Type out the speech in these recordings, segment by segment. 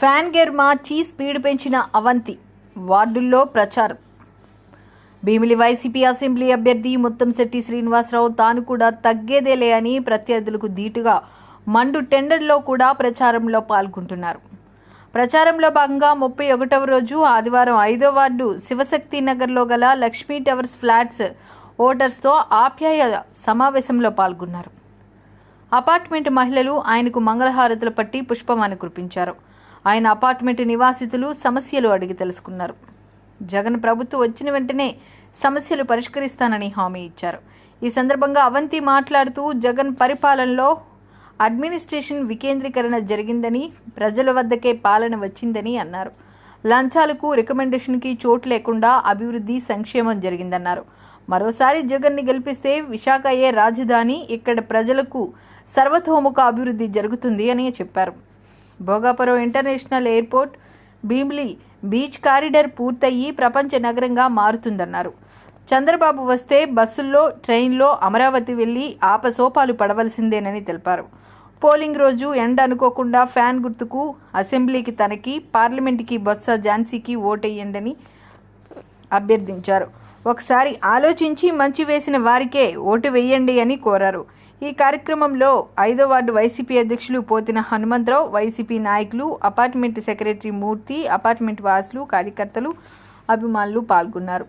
Fan గెర్మా మార్చి speed పెంచిన అవంతి వార్డుల్లో ప్రచారం. భీమిలి వైసీపీ అసెంబ్లీ అభ్యర్థి ముత్తంశెట్టి శ్రీనివాసరావు తాను కూడా తగ్గేదేలే అని ప్రత్యర్థులకు ధీటుగా మండు టెండర్లో కూడా ప్రచారంలో పాల్గొంటున్నారు. ప్రచారంలో భాగంగా ముప్పై ఒకటవ రోజు ఆదివారం ఐదో వార్డు శివశక్తి నగర్లో గల లక్ష్మీ టవర్స్ ఫ్లాట్స్ ఓటర్స్తో ఆప్యాయ సమావేశంలో పాల్గొన్నారు. అపార్ట్మెంట్ మహిళలు ఆయనకు మంగళహారతులు పట్టి పుష్పమాన కురిపించారు. ఆయన అపార్ట్మెంట్ నివాసితులు సమస్యలు అడిగి తెలుసుకున్నారు. జగన్ ప్రభుత్వం వచ్చిన వెంటనే సమస్యలు పరిష్కరిస్తానని హామీ ఇచ్చారు. ఈ సందర్భంగా అవంతి మాట్లాడుతూ జగన్ పరిపాలనలో అడ్మినిస్ట్రేషన్ వికేంద్రీకరణ జరిగిందని ప్రజల వద్దకే పాలన వచ్చిందని అన్నారు. లంచాలకు రికమెండేషన్కి చోటు లేకుండా అభివృద్ధి సంక్షేమం జరిగిందన్నారు. మరోసారి జగన్ని గెలిపిస్తే విశాఖ రాజధాని ఇక్కడ ప్రజలకు సర్వతోముఖ అభివృద్ధి జరుగుతుంది అని చెప్పారు. Bhogapuram international airport Bheemili beach corridor పూర్తయి ప్రపంచ నగరంగా మారుతుందన్నారు. చంద్రబాబు వస్తే బస్సుల్లో ట్రైన్లో అమరావతి వెళ్ళి ఆపసోపాలు పడవలసిందేనని తెలిపారు. పోలింగ్ రోజు ఎండ అనుకోకుండా ఫ్యాన్ గుర్తుకు అసెంబ్లీకి తనకి పార్లమెంట్కి బొత్స ఝాన్సీకి ఓటేయండని అభ్యర్థించారు. ఒకసారి ఆలోచించి మంచి వేసిన వారికే ఓటు వేయండి అని కోరారు. ఈ కార్యక్రమంలో ఐదో వార్డు వైసీపీ అధ్యక్షులు పోతిన హనుమంతరావు వైసీపీ నాయకులు అపార్ట్మెంట్ సెక్రటరీ మూర్తి అపార్ట్మెంట్ వాసులు కార్యకర్తలు అభిమానులు పాల్గొన్నారు.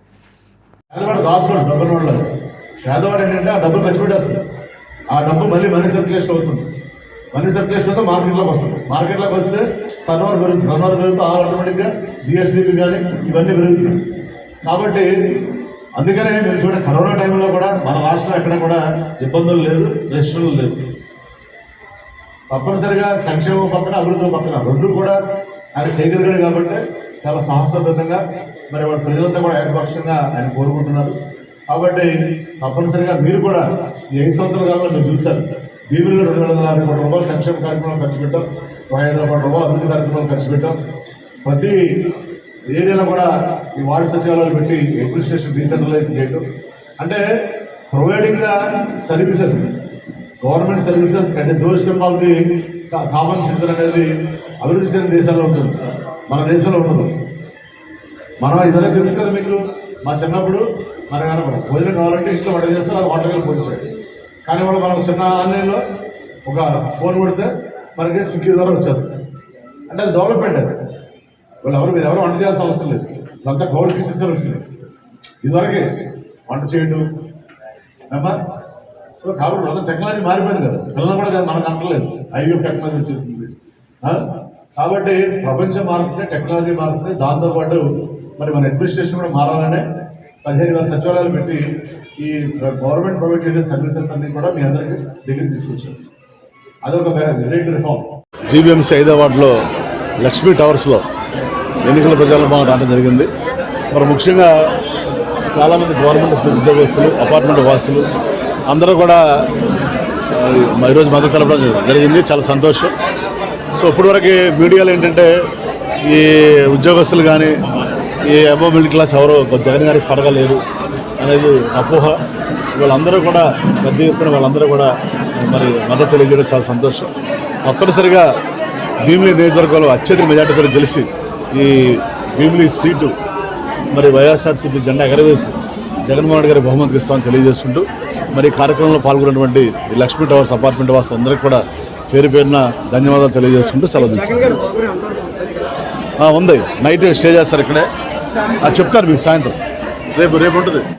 ఆ డబ్బు మళ్ళీ మనీ సర్క్యులేషన్ అవుతుంది. మనీ సర్క్యులేషన్తో మార్కెట్లోకి వస్తుంది. మార్కెట్లోకి వస్తే టర్నోవర్ పెరుగుతుంది. టర్నోవర్ పెరుగుతూ ఆటోమేటిక్గా జిఎస్టీపీ కానీ ఇవన్నీ పెరుగుతున్నాయి. కాబట్టి అందుకనే మీరు చూడండి కరోనా టైంలో కూడా మన రాష్ట్రం ఎక్కడ కూడా ఇబ్బందులు లేదు రెస్ట్రిక్షన్లు లేవు. తప్పనిసరిగా సంక్షేమం పక్కన అభివృద్ధి పక్కన రెండు కూడా ఆయన చేయగలిగాడు కాబట్టి చాలా సాహసబద్ధంగా మరి వాడు ప్రజలంతా కూడా ఏకపక్షంగా ఆయన కోరుకుంటున్నారు. కాబట్టి తప్పనిసరిగా మీరు కూడా ఈ ఐదు కాబట్టి కాలంలో మీరు చూశారు. బీబీలో రెండు వందల యాభై కోట్ల రూపాయలు సంక్షేమ కార్యక్రమాలు ఖర్చు పెట్టాం. ఒక ఐదు వందల కోట్ల రూపాయలు అభివృద్ధి కార్యక్రమాలు ఖర్చు పెట్టాం. ప్రతి ఏరియాలో కూడా ఈ వార్డు సచివాలయాలు పెట్టి అడ్మినిస్ట్రేషన్ డీసెంట్రలైజ్ చేయడం అంటే providing the services government services అంటే door step of the common citizen అనేది అభివృద్ధి చెందిన దేశాల్లో ఉంటుంది. మన దేశంలో ఉండదు. మనం ఇదనే తెలుసు కదా మీకు మా చిన్నప్పుడు మన కనుక భోజనం కావాలంటే ఇంట్లో వంట చేస్తే అది వంటకాలు పోయించాడు కానీ వాళ్ళు మనం చిన్న ఆన్లైన్లో ఒక ఫోన్ కొడితే మనకి స్విగ్గీ ద్వారా వచ్చేస్తుంది. అంటే అది డెవలప్మెంట్ అది. వాళ్ళు ఎవరు మీరు ఎవరు వంట చేయాల్సిన అవసరం లేదు. ఇదంతా గవర్నమెంట్ కిచెన్స్ వచ్చింది. ఇదివరకే వంట చేయడం ఏమ్మా? సో కాబట్టి అంతా టెక్నాలజీ మారిపోయింది కదా. పిల్లలు కూడా కదా మనకు అంటలేదు. ఐవీఎఫ్ టెక్నాలజీ వచ్చేసింది. కాబట్టి ప్రపంచం మారుతుంది టెక్నాలజీ మారుతుంది దాంతోపాటు మరి మన అడ్మినిస్ట్రేషన్ కూడా మారాలనే పదిహేను వేల సచివాలయాలు పెట్టి ఈ గవర్నమెంట్ ప్రొవైడ్ చేసే సర్వీసెస్ అన్ని కూడా మీ అందరికీ దగ్గర తీసుకొచ్చాం. అదొక రిఫార్మ్ జీబీఎంసీ హైదరాబాద్లో లక్ష్మీ టవర్స్లో ఎన్నికల ప్రచారం రావడం జరిగింది. మరి ముఖ్యంగా చాలామంది గవర్నమెంట్ ఉద్యోగస్తులు అపార్ట్మెంట్ వాసులు అందరూ కూడా ఈరోజు మద్దతు తెలపడం జరిగింది. చాలా సంతోషం. సో ఇప్పటివరకు మీడియాలో ఏంటంటే ఈ ఉద్యోగస్తులు కానీ ఈ అబో మిడిల్ క్లాస్ ఎవరో జగన్ గారికి పడగలేదు అనేది అపోహ. వాళ్ళందరూ కూడా పెద్ద ఎత్తున వాళ్ళందరూ కూడా మరి మద్దతు తెలియజేయడం చాలా సంతోషం. తప్పనిసరిగా భీమిలి నియోజకవర్గంలో అత్యధిక మెజార్టీతో గెలిచి ఈ భీమిలి సీటు మరి వైఎస్ఆర్సీపీ జెండా ఎగరవేసి జగన్మోహన్ రెడ్డి గారి బహుమతికి ఇస్తామని తెలియజేసుకుంటూ మరి కార్యక్రమంలో పాల్గొన్నటువంటి లక్ష్మీ టవర్స్ అపార్ట్మెంట్ వాసు అందరికీ కూడా పేరు పేరున ధన్యవాదాలు తెలియజేసుకుంటూ సెలవు తీసుకుంటాం. ఉంది. నైట్ స్టే చేస్తారు ఇక్కడే. చెప్తారు మీకు సాయంత్రం. రేపు రేపు ఉంటుంది.